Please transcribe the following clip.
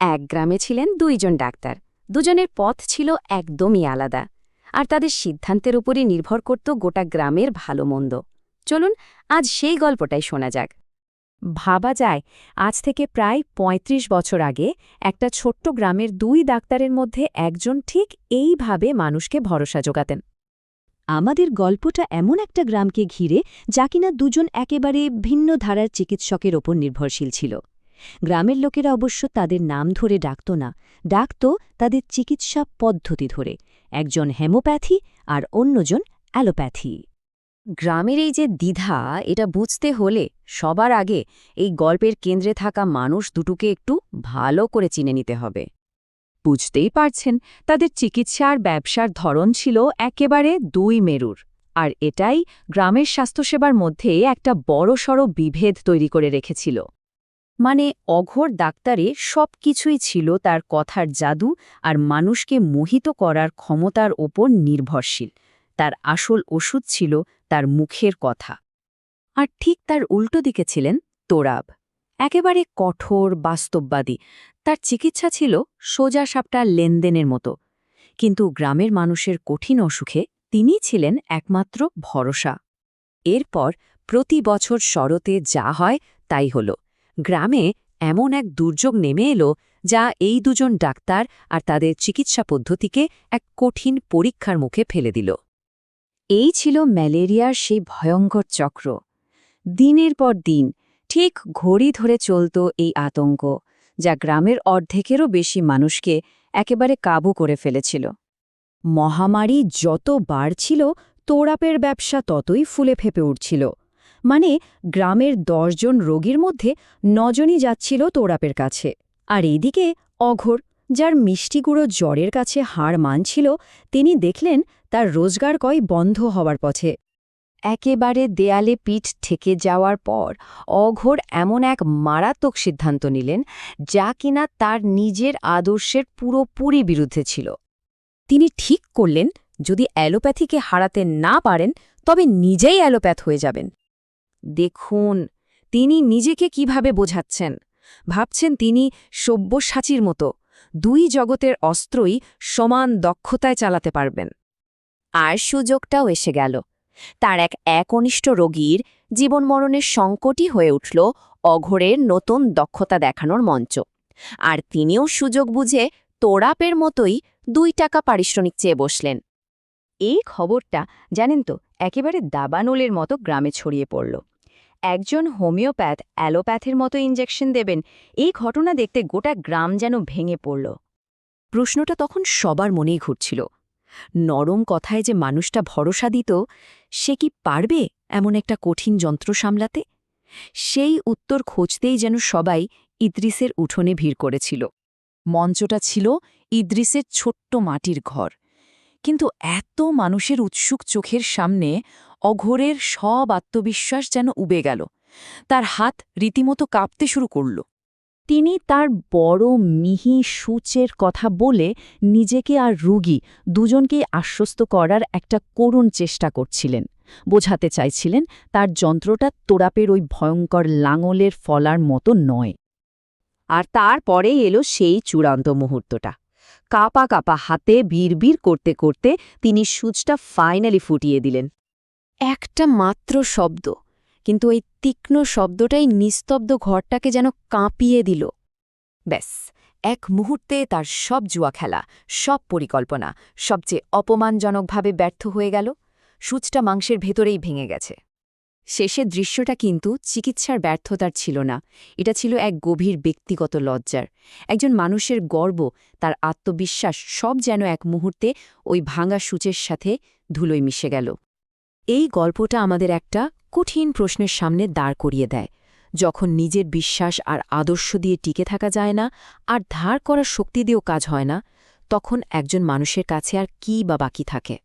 এক গ্রামে ছিলেন দুইজন ডাক্তার। দুজনের পথ ছিল একদমই আলাদা। আর তাদের সিদ্ধান্তের উপরই নির্ভর করত গোটা গ্রামের ভালো মন্দ। চলুন, আজ সেই গল্পটাই শোনা যাক। ভাবা যায়, আজ থেকে প্রায় ৩৫ বছর আগে একটা ছোট্ট গ্রামের দুই ডাক্তারের মধ্যে একজন ঠিক এইভাবে মানুষকে ভরসা যোগাতেন। আমাদের গল্পটা এমন একটা গ্রামকে ঘিরে যা কিনা দুজন একেবারে ভিন্ন ধারার চিকিৎসকের ওপর নির্ভরশীল ছিল। গ্রামের লোকেরা অবশ্য তাদের নাম ধরে ডাকত না, ডাকত তাদের চিকিৎসা পদ্ধতি ধরে, একজন হেমোপ্যাথি আর অন্যজন অ্যালোপ্যাথি। গ্রামের এই যে দ্বিধা, এটা বুঝতে হলে সবার আগে এই গল্পের কেন্দ্রে থাকা মানুষ দুটোকে একটু ভালো করে চিনে নিতে হবে। বুঝতেই পারছেন, তাদের চিকিৎসা আর ব্যবসার ধরন ছিল একেবারে দুই মেরুর, আর এটাই গ্রামের স্বাস্থ্যসেবার মধ্যে একটা বড়সড় বিভেদ তৈরি করে রেখেছিল। মানে অঘোর ডাক্তারে সব কিছুই ছিল তার কথার জাদু আর মানুষকে মোহিত করার ক্ষমতার ওপর নির্ভরশীল। তার আসল ওষুধ ছিল তার মুখের কথা। আর ঠিক তার উল্টো দিকে ছিলেন তোরাব। একেবারে কঠোর, বাস্তববাদী। তার চিকিৎসা ছিল সোজা সাপটা লেনদেনের মতো। কিন্তু গ্রামের মানুষের কঠিন অসুখে তিনি ছিলেন একমাত্র ভরসা। এরপর প্রতি বছর শরতে যা হয় তাই হল। গ্রামে এমন এক দুর্যোগ নেমে এলো যা এই দুজন ডাক্তার আর তাদের চিকিৎসা পদ্ধতিকে এক কঠিন পরীক্ষার মুখে ফেলে দিল। এই ছিল ম্যালেরিয়ার সেই ভয়ঙ্কর চক্র। দিনের পর দিন ঠিক ঘড়ি ধরে চলত এই আতঙ্ক, যা গ্রামের অর্ধেকেরও বেশি মানুষকে একেবারে কাবু করে ফেলেছিল। মহামারী যত বাড়ছিল, তোড়াপের ব্যবসা ততই ফুলে ফেপে উঠছিল। মানে গ্রামের দশজন রোগীর মধ্যে নজনই যাচ্ছিল তোড়াপের কাছে। আর এইদিকে অঘোর, যার মিষ্টিগুঁড়ো জ্বরের কাছে হাড় মানছিল, তিনি দেখলেন তার রোজগার কয় বন্ধ হওয়ার পথে। একেবারে দেয়ালে পিঠ ঠেকে যাওয়ার পর অঘোর এমন এক মারাত্মক সিদ্ধান্ত নিলেন, যা কিনা তার নিজের আদর্শের পুরোপুরি বিরুদ্ধে ছিল। তিনি ঠিক করলেন, যদি অ্যালোপ্যাথিকে হারাতে না পারেন, তবে নিজেই অ্যালোপ্যাথ হয়ে যাবেন। দেখুন, তিনি নিজেকে কীভাবে বোঝাচ্ছেন? ভাবছেন তিনি সব্যসাচীর মতো, দুই জগতের অস্ত্রই সমান দক্ষতায় চালাতে পারবেন। আর সুযোগটাও এসে গেল। তার এক একনিষ্ঠ রোগীর জীবনমরণের সংকটই হয়ে উঠল অঘোরের নতুন দক্ষতা দেখানোর মঞ্চ। আর তিনিও সুযোগ বুঝে তোড়াপের মতোই দুই টাকা পারিশ্রমিক চেয়ে বসলেন। এই খবরটা, জানেন তো, একেবারে দাবানলের মতো গ্রামে ছড়িয়ে পড়ল। একজন হোমিওপ্যাথ অ্যালোপ্যাথের মতো ইঞ্জেকশন দেবেন। এই ঘটনা দেখতে গোটা গ্রাম যেন ভেঙে পড়ল। প্রশ্নটা তখন সবার মনেই ঘুরছিল। নরম কথায় যে মানুষটা ভরসা দিত, সে কি পারবে এমন একটা কঠিন যন্ত্র সামলাতে? সেই উত্তর খুঁজতেই যেন সবাই ইদ্রিসের উঠোনে ভিড় করেছিল। মঞ্চটা ছিল ইদ্রিসের ছোট্ট মাটির ঘর। কিন্তু এত মানুষের উৎসুক চোখের সামনে অঘোরের সব আত্মবিশ্বাস যেন উবে গেল। তার হাত রীতিমতো কাঁপতে শুরু করল। তিনি তার বড় মিহি সূচের কথা বলে নিজেকে আর রুগী দুজনকেই আশ্বস্ত করার একটা করুণ চেষ্টা করছিলেন। বোঝাতে চাইছিলেন তার যন্ত্রটা তোড়াপের ওই ভয়ঙ্কর লাঙলের ফলার মতো নয়। আর তারপরেই এলো সেই চূড়ান্ত মুহূর্তটা। কাপা কাপা হাতে বিড়বিড় করতে করতে তিনি সূচটা ফাইনালি ফুটিয়ে দিলেন। একটা মাত্র শব্দ, কিন্তু এই তীক্ষ্ণ শব্দটাই নিস্তব্ধ ঘরটাকে যেন কাঁপিয়ে দিল। ব্যাস, এক মুহূর্তে তার সব জুয়া খেলা, সব পরিকল্পনা, সবচেয়ে অপমানজনকভাবে ব্যর্থ হয়ে গেল। সূচটা মাংসের ভেতরেই ভেঙে গেছে। শেষের দৃশ্যটা কিন্তু চিকিৎসার ব্যর্থতার ছিল না। এটা ছিল এক গভীর ব্যক্তিগত লজ্জার। একজন মানুষের গর্ব, তার আত্মবিশ্বাস সব যেন এক মুহূর্তে ওই ভাঙা সূচের সাথে ধুলোয় মিশে গেল। এই গল্পটা আমাদের একটা কঠিন প্রশ্নের সামনে দাঁড় করিয়ে দেয়। যখন নিজের বিশ্বাস আর আদর্শ দিয়ে টিকে থাকা যায় না, আর ধার করার শক্তি দিয়েও কাজ হয় না, তখন একজন মানুষের কাছে আর কি বা বাকি থাকে?